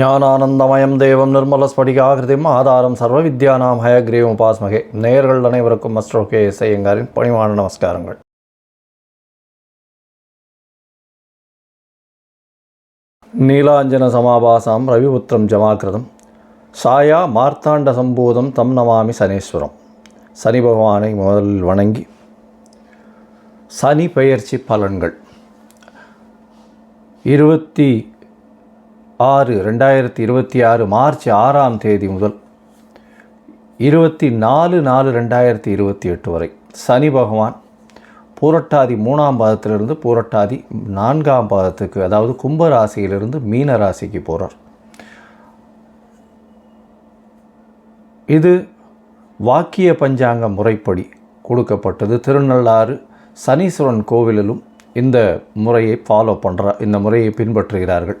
ஞானானந்தமயம் தேவம் நிர்மலஸ்படிகாகிருதிம் ஆதாரம் சர்வ வித்யானாம் ஹயக்ரீவம் உபாஸ்மகே. நேர்கள் அனைவருக்கும் மஸ்டர் கே எஸ் ஐயங்காரின் பணிவான நமஸ்காரங்கள். நீலாஞ்சன சமாபாசாம் ரவிபுத்திரம் ஜமாகிருதம் சாயா மார்த்தாண்ட சம்பூதம் தம் நமாமி சனீஸ்வரம். சனி பகவானை முதலில் வணங்கி. சனி பெயர்ச்சி பலன்கள். இருபத்தி ஆறு ரெண்டாயிரத்தி இருபத்தி ஆறு மார்ச் ஆறாம் தேதி முதல் இருபத்தி நாலு நாலு ரெண்டாயிரத்தி இருபத்தி எட்டு வரை. சனி பகவான் பூரட்டாதி மூணாம் பாதத்திலிருந்து பூரட்டாதி நான்காம் பாதத்துக்கு அதாவது கும்ப ராசியிலிருந்து மீன ராசிக்கு போகிறார் இது வாக்கிய பஞ்சாங்க முறைப்படி கொடுக்கப்பட்டது. திருநள்ளாறு சனீஸ்வரன் கோவிலிலும் இந்த முறையை ஃபாலோ பண்ணுற இந்த முறையை பின்பற்றுகிறார்கள்.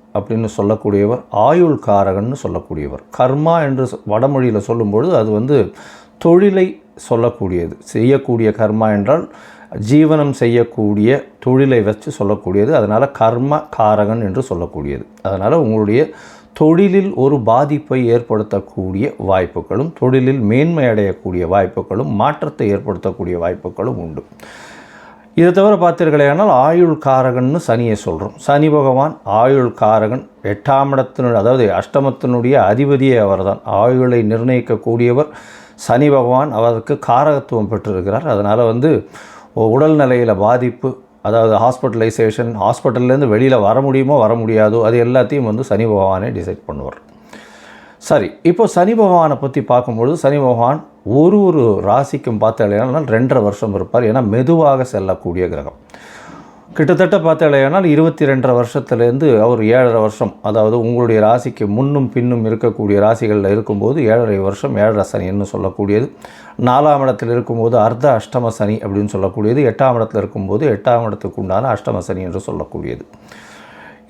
அப்படின்னு சொல்லக்கூடியவர் ஆயுள் காரகன்னு சொல்லக்கூடியவர். கர்மா என்று வடமொழியில் சொல்லும்பொழுது அது வந்து தொழிலை சொல்லக்கூடியது. செய்யக்கூடிய கர்மா என்றால் ஜீவனம் செய்யக்கூடிய தொழிலை வச்சு சொல்லக்கூடியது. அதனால் கர்ம காரகன் என்று சொல்லக்கூடியது. அதனால் உங்களுடைய தொழிலில் ஒரு பாதிப்பை ஏற்படுத்தக்கூடிய வாய்ப்புகளும் தொழிலில் மேன்மை அடையக்கூடிய வாய்ப்புகளும் மாற்றத்தை ஏற்படுத்தக்கூடிய வாய்ப்புகளும் உண்டு. இதை தவிர பார்த்தீர்களேனால் ஆயுள் காரகன்னு சனியை சொல்கிறோம் சனி பகவான் ஆயுள் காரகன் எட்டாம் இடத்தினுடைய அதாவது அஷ்டமத்தினுடைய அதிபதியே அவர்தான். ஆயுளை நிர்ணயிக்கக்கூடியவர் சனி பகவான் அவருக்கு காரகத்துவம் பெற்றிருக்கிறார். அதனால் வந்து உடல் நிலையில் பாதிப்பு அதாவது ஹாஸ்பிட்டலைசேஷன் ஹாஸ்பிட்டல்லேருந்து வெளியில் வர முடியுமோ வர முடியாதோ அது எல்லாத்தையும் வந்து சனி பகவானே டிசைட் பண்ணுவார். சரி இப்போ சனி பகவானை பற்றி பார்க்கும்பொழுது சனி பகவான் ஒரு ஒரு ராசிக்கும் பார்த்தாலேனால் ரெண்டரை வருஷம் இருப்பார். ஏன்னா மெதுவாக செல்லக்கூடிய கிரகம். கிட்டத்தட்ட பார்த்தாலேனால் இருபத்தி ரெண்டரை வருஷத்துலேருந்து அவர் ஏழரை வருஷம் அதாவது உங்களுடைய ராசிக்கு முன்னும் பின்னும் இருக்கக்கூடிய ராசிகளில் இருக்கும்போது ஏழரை வருஷம் ஏழரை சனின்னு சொல்லக்கூடியது. நாலாம் இடத்தில் இருக்கும்போது அர்த்த அஷ்டம சனி அப்படின்னு சொல்லக்கூடியது. எட்டாம் இடத்தில் இருக்கும்போது எட்டாம் இடத்துக்கு உண்டான அஷ்டம சனி என்று சொல்லக்கூடியது.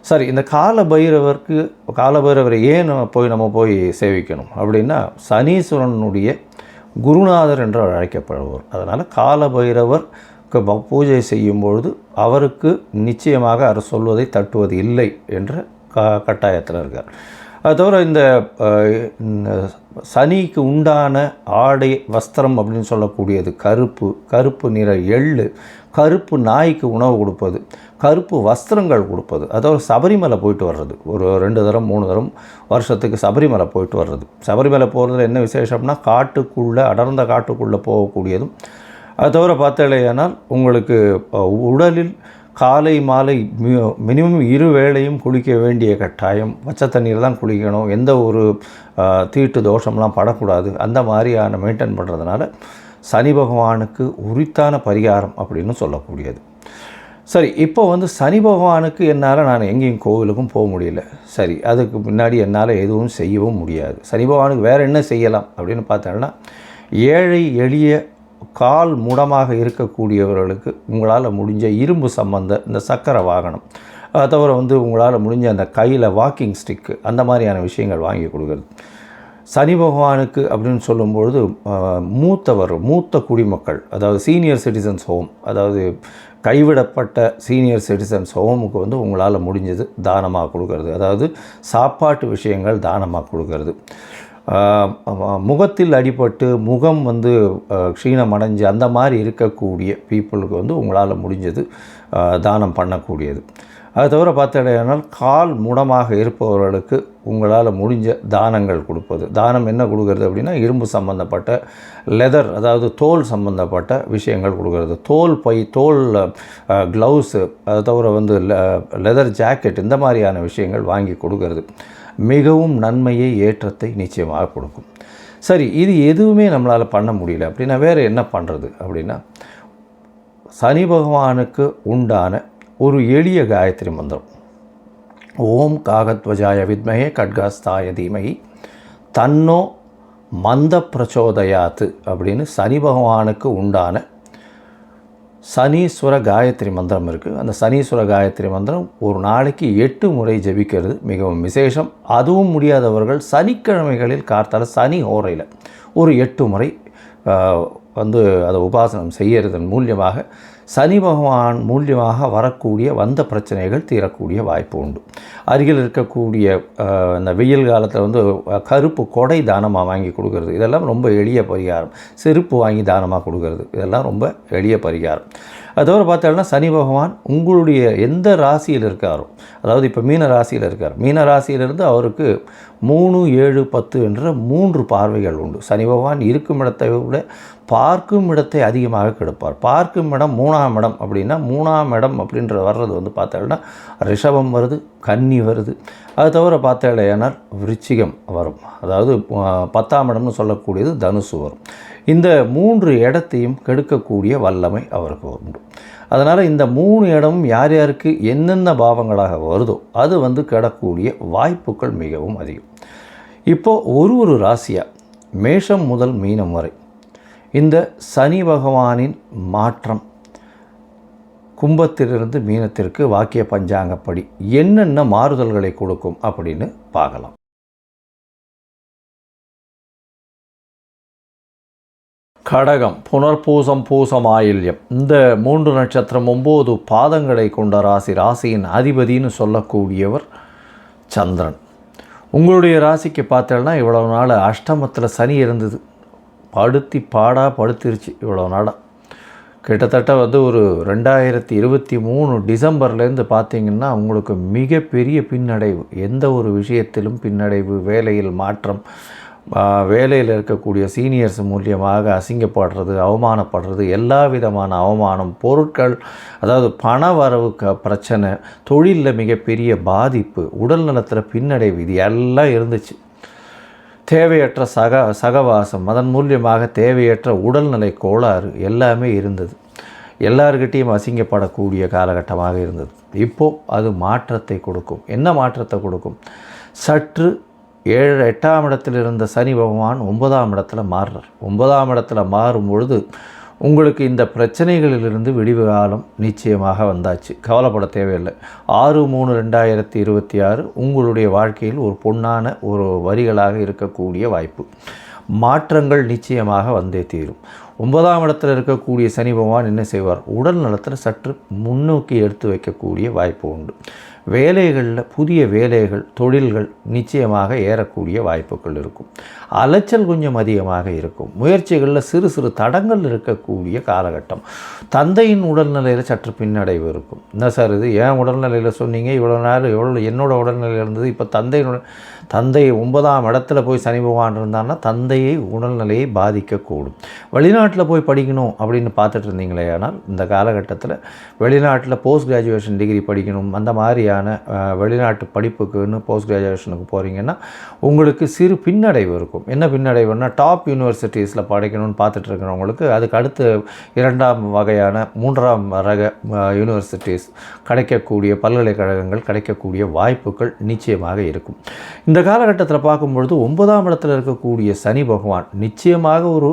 சரி இந்த கால பைரவருக்கு கால பைரவரை ஏன் நம்ம போய் நம்ம போய் சேவிக்கணும்? அப்படின்னா சனீஸ்வரனுடைய குருநாதர் என்று அவர் அழைக்கப்படுவார் அதனால் கால பைரவருக்கு ப- பூஜை செய்யும் பொழுது அவருக்கு நிச்சயமாக அவர் சொல்வதை தட்டுவது இல்லை என்ற க கட்டாயத்தில் இருக்கார். அது தவிர இந்த சனிக்கு உண்டான ஆடை வஸ்திரம் அப்படின்னு சொல்லக்கூடியது கருப்பு கருப்பு நிற எள்ளு கருப்பு நாய்க்கு உணவு கொடுப்பது கருப்பு வஸ்திரங்கள் கொடுப்பது. அதாவது சபரிமலை போயிட்டு வர்றது. ஒரு ரெண்டு தரம் மூணு தரம் வருஷத்துக்கு சபரிமலை போயிட்டு வர்றது. சபரிமலை போகிறதுல என்ன விசேஷம்னா காட்டுக்குள்ளே அடர்ந்த காட்டுக்குள்ளே போகக்கூடியதும். அது தவிர பார்த்தாலேயானால் உங்களுக்கு உடலில் காலை மாலை மினிமம் இரு வேளையும் குளிக்க வேண்டிய கட்டாயம். பச்சை தண்ணீர் தான் குளிக்கணும். எந்த ஒரு தீட்டு தோஷம்லாம் படக்கூடாது. அந்த மாதிரியான மெயின்டைன் பண்ணுறதுனால சனி பகவானுக்கு உரித்தான பரிகாரம் அப்படின்னு சொல்லக்கூடியது. சரி இப்போ வந்து சனி பகவானுக்கு என்னால் நான் எங்கேயும் கோவிலுக்கும் போக முடியல. சரி அதுக்கு முன்னாடி என்னால் எதுவும் செய்யவும் முடியாது. சனி பகவானுக்கு வேறு என்ன செய்யலாம் அப்படின்னு பார்த்தோம்னா ஏழை எளிய கால் முடமாக இருக்கக்கூடியவர்களுக்கு உங்களால் முடிஞ்ச இரும்பு சம்பந்த இந்த சக்கர வாகனம் தவிர வந்து உங்களால் முடிஞ்ச அந்த கையில் வாக்கிங் ஸ்டிக்கு அந்த மாதிரியான விஷயங்கள் வாங்கி கொடுக்குறது. சனி பகவானுக்கு அப்படின்னு சொல்லும்பொழுது மூத்தவர் மூத்த குடிமக்கள் அதாவது சீனியர் சிட்டிசன்ஸ் ஹோம் அதாவது கைவிடப்பட்ட சீனியர் சிட்டிசன்ஸ் ஹோமுக்கு வந்து உங்களால் முடிஞ்சது தானமாக கொடுக்கறது. அதாவது சாப்பாட்டு விஷயங்கள் தானமாக கொடுக்கறது. முகத்தில் அடிபட்டு முகம் வந்து க்ஷீணம் அடைஞ்சு அந்த மாதிரி இருக்கக்கூடிய பீப்புளுக்கு வந்து உங்களால் முடிஞ்சது தானம் பண்ணக்கூடியது. அது தவிர பார்த்தீங்கன்னா கால் முடமாக இருப்பவர்களுக்கு உங்களால் முடிஞ்ச தானங்கள் கொடுப்பது. தானம் என்ன கொடுக்கறது அப்படின்னா இரும்பு சம்பந்தப்பட்ட லெதர் அதாவது தோல் சம்பந்தப்பட்ட விஷயங்கள் கொடுக்கறது. தோல் பை தோல் க்ளவுஸு அது தவிர வந்து லெதர் ஜாக்கெட் இந்த மாதிரியான விஷயங்கள் வாங்கி கொடுக்கறது. மிகவும் நன்மையை ஏற்றத்தை நிச்சயமாக கொடுக்கும். சரி இது எதுவுமே நம்மளால் பண்ண முடியல. அப்படின்னா வேறு என்ன பண்ணுறது அப்படின்னா சனி பகவானுக்கு உண்டான ஒரு எளிய காயத்ரி மந்திரம். ஓம் காகத்வஜாய வித்மகே கட்காஸ்தாய தீமகி. தன்னோ மந்த பிரச்சோதயாத்து அப்படின்னு சனி பகவானுக்கு உண்டான சனீஸ்வர காயத்ரி மந்திரம் இருக்குது அந்த சனீஸ்வர காயத்ரி மந்திரம் ஒரு நாளைக்கு எட்டு முறை ஜெபிக்கிறது. மிகவும் விசேஷம். அதுவும் முடியாதவர்கள் சனிக்கிழமைகளில் கார்த்தால சனி ஓரையில் ஒரு எட்டு முறை வந்து அதை உபாசனம் செய்யறதன் மூலியமாக சனி பகவான் மூலியமாக வரக்கூடிய வந்த பிரச்சனைகள் தீரக்கூடிய வாய்ப்பு உண்டு. அருகில் இருக்கக்கூடிய இந்த வெயில் காலத்தில் வந்து கருப்பு கொடை தானமாக வாங்கி கொடுக்கறது? இதெல்லாம் ரொம்ப எளிய பரிகாரம். செருப்பு வாங்கி தானமாக கொடுக்கறது? இதெல்லாம் ரொம்ப எளிய பரிகாரம். அதோடு பார்த்தோம்னா சனி பகவான் உங்களுடைய எந்த ராசியில் இருக்காரோ அதாவது இப்போ மீன ராசியில் இருக்கார். மீன ராசியிலிருந்து அவருக்கு மூணு ஏழு பத்து என்ற மூன்று பார்வைகள் உண்டு. சனி பகவான் இருக்கும் இடத்தை விட பார்க்கும் இடத்தை அதிகமாக கெடுப்பார். பார்க்கும் இடம் மூணாம் இடம் அப்படின்னா மூணாம் இடம் அப்படின்ற வர்றது வந்து பார்த்தோம்னா ரிஷபம் வருது கன்னி வருது. அது தவிர பார்த்தாலேனால் விருச்சிகம் வரும். அதாவது பத்தாம் இடம்னு சொல்லக்கூடியது தனுசு வரும். இந்த மூன்று இடத்தையும் கெடுக்கக்கூடிய வல்லமை அவருக்கு உண்டு. அதனால் இந்த மூணு இடமும் யார் யாருக்கு என்னென்ன பாவங்களாக வருதோ அது வந்து கெடக்கூடிய வாய்ப்புகள் மிகவும் அதிகம். இப்போது ஒரு ஒரு ராசியாக மேஷம் முதல் மீனம் வரை இந்த சனி பகவானின் மாற்றம் கும்பத்திலிருந்து மீனத்திற்கு வாக்கிய பஞ்சாங்கப்படி என்னென்ன மாறுதல்களை கொடுக்கும் அப்படின்னு பார்க்கலாம். கடகம் புனர்பூசம் பூசம் ஆயில்யம். இந்த மூன்று நட்சத்திரம் ஒம்பது பாதங்களை கொண்ட ராசி ராசியின் அதிபதின்னு சொல்லக்கூடியவர் சந்திரன். உங்களுடைய ராசிக்கு பார்த்தேன்னா இவ்வளவு நாள் அஷ்டமத்தில் சனி இருந்தது. படுத்தி பாடா படுத்திருச்சு இவ்வளோ நாளாக கிட்டத்தட்ட வந்து ஒரு ரெண்டாயிரத்தி இருபத்தி மூணு டிசம்பர்லேருந்து பார்த்தீங்கன்னா உங்களுக்கு மிகப்பெரிய பின்னடைவு எந்த ஒரு விஷயத்திலும் பின்னடைவு வேலையில் மாற்றம் வேலையில் இருக்கக்கூடிய சீனியர்ஸ் மூலியமாக அசிங்கப்படுறது அவமானப்படுறது எல்லா விதமான அவமானம் பொருட்கள் அதாவது பண வரவு க பிரச்சனை தொழிலில் மிகப்பெரிய பாதிப்பு உடல் நலத்தில் பின்னடைவு இது எல்லாம் இருந்துச்சு. தேவையற்ற சக சகவாசம் அதன் மூலியமாக தேவையற்ற உடல்நிலை கோளாறு எல்லாமே இருந்தது. எல்லார்கிட்டேயும் அசிங்கப்படக்கூடிய காலகட்டமாக இருந்தது. இப்போது அது மாற்றத்தை கொடுக்கும். என்ன மாற்றத்தை கொடுக்கும்? சற்று ஏழு எட்டாம் இடத்தில் இருந்த சனி பகவான் ஒன்பதாம் இடத்துல மாறுறார். ஒன்பதாம் இடத்துல மாறும் பொழுது உங்களுக்கு இந்த பிரச்சனைகளிலிருந்து விடிவு காலம் நிச்சயமாக வந்தாச்சு. கவலைப்பட தேவையில்லை. ஆறு மூணு ரெண்டாயிரத்தி இருபத்தி ஆறு உங்களுடைய வாழ்க்கையில் ஒரு பொன்னான ஒரு வரிகளாக இருக்கக்கூடிய வாய்ப்பு. மாற்றங்கள் நிச்சயமாக வந்தே தீரும். ஒன்பதாம் இடத்தில் இருக்கக்கூடிய சனி பகவான் என்ன செய்வார்? உடல் நலத்தில் சற்று முன்னோக்கி எடுத்து வைக்கக்கூடிய வாய்ப்பு உண்டு. வேலைகளில் புதிய வேலைகள் தொழில்கள் நிச்சயமாக ஏறக்கூடிய வாய்ப்புகள் இருக்கும். அலைச்சல் கொஞ்சம் அதிகமாக இருக்கும். முயற்சிகளில் சிறு சிறு தடங்கள் இருக்கக்கூடிய காலகட்டம். தந்தையின் உடல்நிலையில் சற்று பின்னடைவு இருக்கும். என்ன சார் இது? ஏன் உடல்நிலையில் சொன்னீங்க? இவ்வளோ நேரம் எவ்வளோ என்னோட உடல்நிலையில் இருந்தது. இப்போ தந்தையினுடைய தந்தை ஒன்பதாம் இடத்துல போய் சனி பகவான் இருந்தான்னா தந்தையை உடல்நிலையை பாதிக்கக்கூடும். வெளிநாட்டில் போய் படிக்கணும் அப்படின்னு பார்த்துட்டு இருந்தீங்களே ஆனால் இந்த காலகட்டத்தில் வெளிநாட்டில் போஸ்ட் கிராஜுவேஷன் டிகிரி படிக்கணும் அந்த மாதிரியான வெளிநாட்டு படிப்புக்குன்னு போஸ்ட் கிராஜுவேஷனுக்கு போகிறீங்கன்னா உங்களுக்கு சிறு பின்னடைவு இருக்கும். என்ன பின்னடைவுன்னா டாப் யூனிவர்சிட்டிஸில் படிக்கணும்னு பார்த்துட்டு இருக்கிறவங்களுக்கு அதுக்கு அடுத்து இரண்டாம் வகையான மூன்றாம் ரக யூனிவர்சிட்டிஸ் கிடைக்கக்கூடிய பல்கலைக்கழகங்கள் கிடைக்கக்கூடிய வாய்ப்புகள் நிச்சயமாக இருக்கும். இந்த காலகட்டத்தில் பார்க்கும்பொழுது ஒன்பதாம் இடத்துல இருக்கக்கூடிய சனி பகவான் நிச்சயமாக ஒரு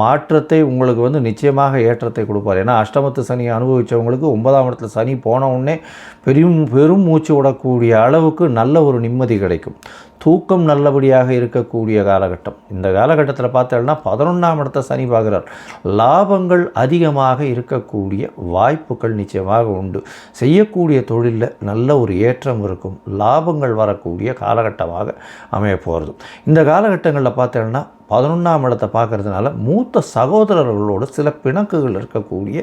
மாற்றத்தை உங்களுக்கு வந்து நிச்சயமாக ஏற்றத்தை கொடுப்பார். ஏன்னா அஷ்டமத்து சனி அனுபவித்தவங்களுக்கு ஒன்பதாம் இடத்துல சனி போன உடனே பெரும் பெரும் மூச்சு விடக்கூடிய அளவுக்கு நல்ல ஒரு நிம்மதி கிடைக்கும். தூக்கம் நல்லபடியாக இருக்கக்கூடிய காலகட்டம். இந்த காலகட்டத்தில் பார்த்தோம்னா பதினொன்றாம் இடத்த சனி பார்க்குறார். லாபங்கள் அதிகமாக இருக்கக்கூடிய வாய்ப்புகள் நிச்சயமாக உண்டு. செய்யக்கூடிய தொழிலில் நல்ல ஒரு ஏற்றம் இருக்கும். லாபங்கள் வரக்கூடிய காலகட்டமாக அமைய போகிறது இந்த காலகட்டங்களில் பார்த்தோம்னா பதினொன்றாம் இடத்தை பார்க்கறதுனால மூத்த சகோதரர்களோடு சில பிணக்குகள் இருக்கக்கூடிய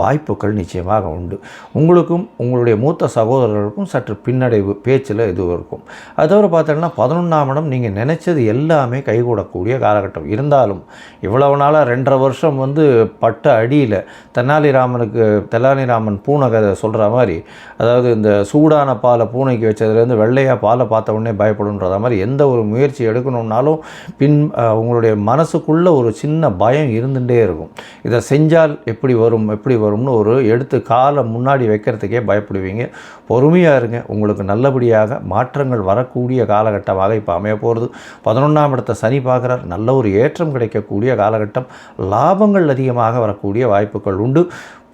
வாய்ப்புகள் நிச்சயமாக உண்டு. உங்களுக்கும் உங்களுடைய மூத்த சகோதரர்களுக்கும் சற்று பின்னடைவு பேச்சில் இது இருக்கும். அது தவிர பார்த்தோம்னா பதினொன்றாம் இடம் நீங்கள் நினச்சது எல்லாமே கைகூடக்கூடிய காலகட்டம். இருந்தாலும் இவ்வளவு நாளாக ரெண்டரை வருஷம் வந்து பட்ட அடியில் தென்னாலிராமனுக்கு தென்னாலிராமன் பூனை கதை சொல்கிற மாதிரி அதாவது இந்த சூடான பாலை பூனைக்கு வச்சதுலேருந்து வெள்ளையாக பாலை பார்த்த உடனே பயப்படுன்றத மாதிரி எந்த ஒரு முயற்சி எடுக்கணும்னாலும் பின் உங்களுடைய மனசுக்குள்ளே ஒரு சின்ன பயம் இருந்துகிட்டே இருக்கும். இதை செஞ்சால் எப்படி வரும் எப்படி வரும்னு ஒரு எடுத்து காலை முன்னாடி வைக்கிறதுக்கே பயப்படுவீங்க. பொறுமையாக இருங்க. உங்களுக்கு நல்லபடியாக மாற்றங்கள் வரக்கூடிய காலகட்டமாக இப்போ அமைய போகிறது பதினொன்றாம் இடத்தை சனி பார்க்குறார். நல்ல ஒரு ஏற்றம் கிடைக்கக்கூடிய காலகட்டம். லாபங்கள் அதிகமாக வரக்கூடிய வாய்ப்புகள் உண்டு.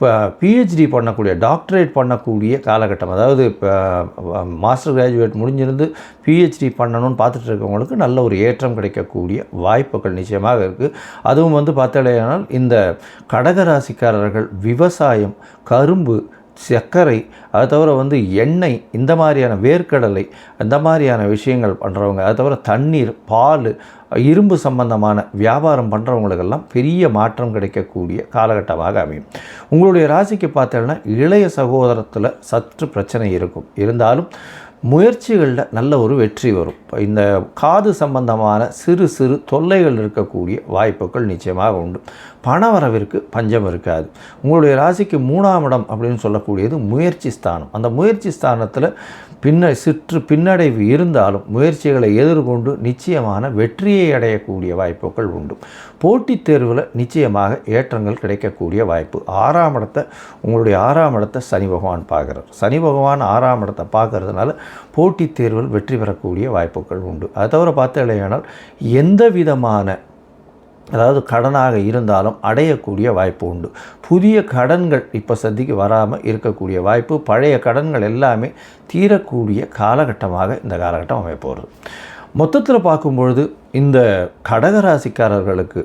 இப்போ பிஹெச்டி பண்ணக்கூடிய டாக்டரேட் பண்ணக்கூடிய காலகட்டம் அதாவது இப்போ மாஸ்டர் கிராஜுவேட் முடிஞ்சிருந்து பிஹெச்டி பண்ணணும்னு பார்த்துட்டு இருக்கவங்களுக்கு நல்ல ஒரு ஏற்றம் கிடைக்கக்கூடிய வாய்ப்புகள் நிச்சயமாக இருக்குது அதுவும் வந்து பார்த்தாலேயானால் இந்த கடகராசிக்காரர்கள் விவசாயம் கரும்பு சர்க்கரை அது தவிர வந்து எண்ணெய் இந்த மாதிரியான வேர்க்கடலை இந்த மாதிரியான விஷயங்கள் பண்ணுறவங்க அது தவிர தண்ணீர் பால் இரும்பு சம்பந்தமான வியாபாரம் பண்ணுறவங்களுக்கெல்லாம் பெரிய மாற்றம் கிடைக்கக்கூடிய காலகட்டமாக அமையும். உங்களுடைய ராசிக்கு பார்த்தோன்னா இளைய சகோதரத்தில் சற்று பிரச்சனை இருக்கும். இருந்தாலும் முயற்சிகளில் நல்ல ஒரு வெற்றி வரும். இந்த காது சம்பந்தமான சிறு சிறு தொல்லைகள் இருக்கக்கூடிய வாய்ப்புகள் நிச்சயமாக உண்டு. பணவரவிற்கு பஞ்சம் இருக்காது. உங்களுடைய ராசிக்கு மூணாம் இடம் அப்படின்னு சொல்லக்கூடியது முயற்சி ஸ்தானம். அந்த முயற்சி ஸ்தானத்தில் பின்ன சிற்று பின்னடைவு இருந்தாலும் முயற்சிகளை எதிர்கொண்டு நிச்சயமான வெற்றியை அடையக்கூடிய வாய்ப்புகள் உண்டு. போட்டித் தேர்வில் நிச்சயமாக ஏற்றங்கள் கிடைக்கக்கூடிய வாய்ப்பு. ஆறாம் இடத்தை உங்களுடைய ஆறாம் இடத்தை சனி பகவான் பார்க்குறார். சனி பகவான் ஆறாம் இடத்தை பார்க்கறதுனால போட்டித் தேர்வில் வெற்றி பெறக்கூடிய வாய்ப்புகள் உண்டு. அதை தவிர பார்த்தீங்களேனால் எந்த விதமான அதாவது கடனாக இருந்தாலும் அடையக்கூடிய வாய்ப்பு உண்டு. புதிய கடன்கள் இப்போ சந்திக்கு வராமல் இருக்கக்கூடிய வாய்ப்பு பழைய கடன்கள் எல்லாமே தீரக்கூடிய காலகட்டமாக இந்த காலகட்டம் அமைப்போகிறது மொத்தத்தில் பார்க்கும்பொழுது இந்த கடகராசிக்காரர்களுக்கு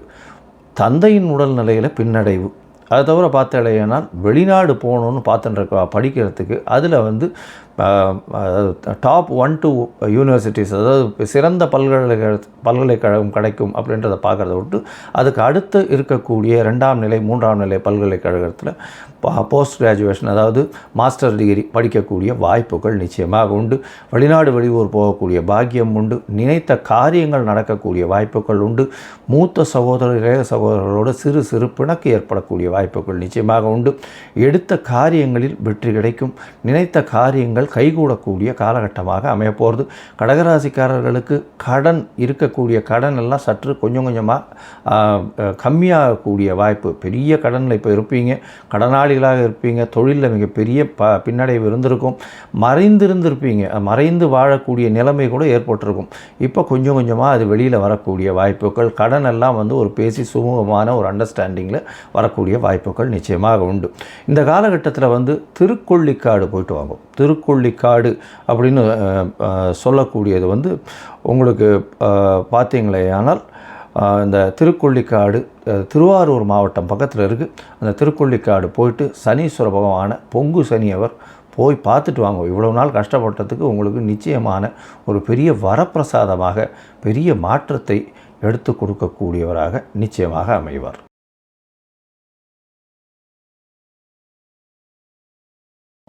தந்தையின் உடல்நிலையில் பின்னடைவு. அது தவிர பார்த்தாலேனால் வெளிநாடு போகணுன்னு பார்த்துட்டு படிக்கிறதுக்கு அதில் வந்து டாப் ஒன் டூ யூனிவர்சிட்டிஸ் அதாவது சிறந்த பல்கலைக்கழக பல்கலைக்கழகம் கிடைக்கும் அப்படின்றத பார்க்குறத விட்டு அதுக்கு அடுத்து இருக்கக்கூடிய ரெண்டாம் நிலை மூன்றாம் நிலை பல்கலைக்கழகத்தில் போஸ்ட் கிராஜுவேஷன் அதாவது மாஸ்டர் டிகிரி படிக்கக்கூடிய வாய்ப்புகள் நிச்சயமாக உண்டு. வெளிநாடு வெளியூர் போகக்கூடிய பாக்கியம் உண்டு. நினைத்த காரியங்கள் நடக்கக்கூடிய வாய்ப்புகள் உண்டு. மூத்த சகோதர இளைய சகோதரர்களோடு சிறு சிறு பிணக்கு ஏற்படக்கூடிய வாய்ப்புகள் நிச்சயமாக உண்டு. எடுத்த காரியங்களில் வெற்றி கிடைக்கும். நினைத்த காரியங்கள் கைகூடக்கூடிய காலகட்டமாக அமையப்போகிறது. கடகராசிக்காரர்களுக்கு கடன் இருக்கக்கூடிய கடன் எல்லாம் சற்று கொஞ்சம் கொஞ்சமாக கம்மியாகக்கூடிய வாய்ப்பு. பெரிய கடனில் இப்போ இருப்பீங்க. கடனாளிகளாக இருப்பீங்க. தொழிலில் மிகப்பெரிய ப பின்னடைவு இருந்திருக்கும். மறைந்திருந்திருப்பீங்க. மறைந்து வாழக்கூடிய நிலைமை கூட ஏற்பட்டிருக்கும். இப்போ கொஞ்சம் கொஞ்சமாக அது வெளியில் வரக்கூடிய வாய்ப்புகள் கடன் எல்லாம் வந்து ஒரு பேசி சுமூகமான ஒரு அண்டர்ஸ்டாண்டிங்கில் வரக்கூடிய வாய்ப்புகள் நிச்சயமாக உண்டு. இந்த காலகட்டத்தில் வந்து திருக்கொள்ளிக்காடு போயிட்டு வாங்கும் திருக்கொள்ளிக்காடு அப்படின்னு காடு அப்படின்னு சொல்லக்கூடியது வந்து உங்களுக்கு பார்த்தீங்களே ஆனால் இந்த திருக்கொள்ளிக்காடு திருவாரூர் மாவட்டம் பக்கத்தில் இருக்குது அந்த திருக்கொள்ளிக்காடு போயிட்டு சனீஸ்வர பகவான பொங்கு சனியவர் போய் பார்த்துட்டு வாங்க. இவ்வளோ நாள் கஷ்டப்பட்டதுக்கு உங்களுக்கு நிச்சயமான ஒரு பெரிய வரப்பிரசாதமாக பெரிய மாற்றத்தை எடுத்து கொடுக்கக்கூடியவராக நிச்சயமாக அமைவார்.